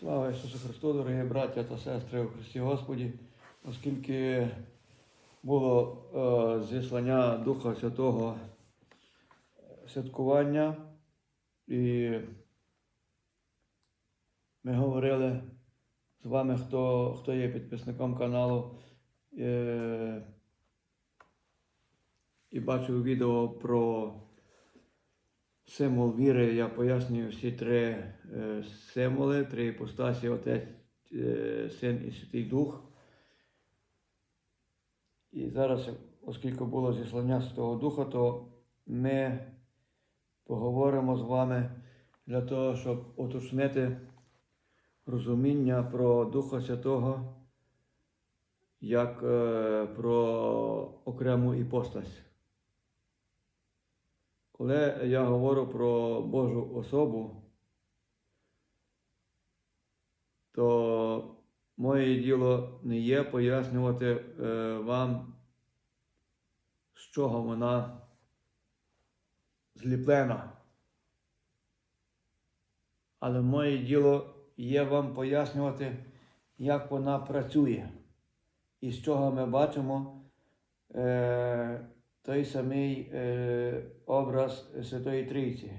Слава Ісусу Христу, дорогі браття та сестри у Христі Господі, оскільки було е, зіслання Духа Святого е, святкування, і ми говорили з вами, хто, хто є підписником каналу, е, і бачив відео про символ віри, я пояснюю всі три е, символи, три іпостасі, Отець, е, Син і Святий Дух. І зараз, оскільки було зіслання Святого Духа, то ми поговоримо з вами для того, щоб уточнити розуміння про Духа Святого як е, про окрему іпостась. Коли я говорю про Божу особу, то моє діло не є пояснювати е, вам, з чого вона зліплена. Але моє діло є вам пояснювати, як вона працює, і з чого ми бачимо е, той самий е, образ Святої Трійці.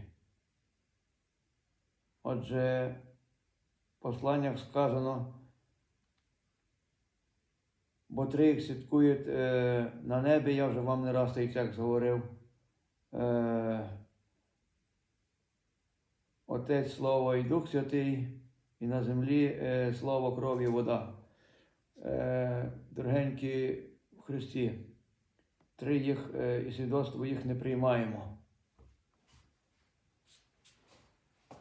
Отже, в посланнях сказано, бо трійк святкують е, на небі, я вже вам не раз цей текст говорив. Е, Отець Слово і Дух Святий, і на землі е, Слово, кров і вода. Е, дорогенькі в Христі, три їх е, і свідоцтво їх не приймаємо.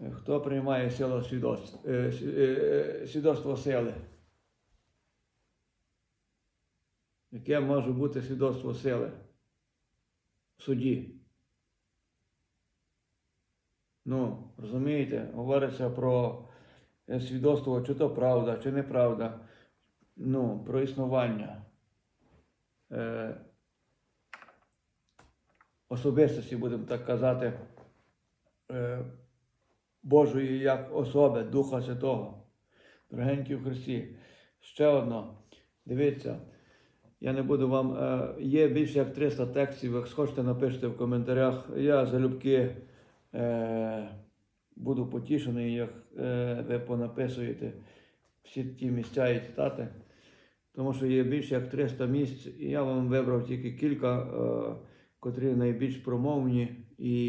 Е, Хто приймає силу свідоцтва, е, сві- свідоцтво сили? Яке може бути свідоцтво сили в суді? Ну, розумієте, говориться про свідоцтво, чи то правда, чи неправда. Ну, про існування особистості, будемо так казати, е, Божої як особи, Духа Святого. Дорогенькі в Христі. Ще одно. Дивіться, я не буду вам. Е, є більше як 300 текстів, як схочете, напишіть в коментарях. Я залюбки е, буду потішений, як ви понаписуєте всі ті місця і цитати. Тому що є більше як 300 місць, і я вам вибрав тільки кілька, котрі найбільш промовні і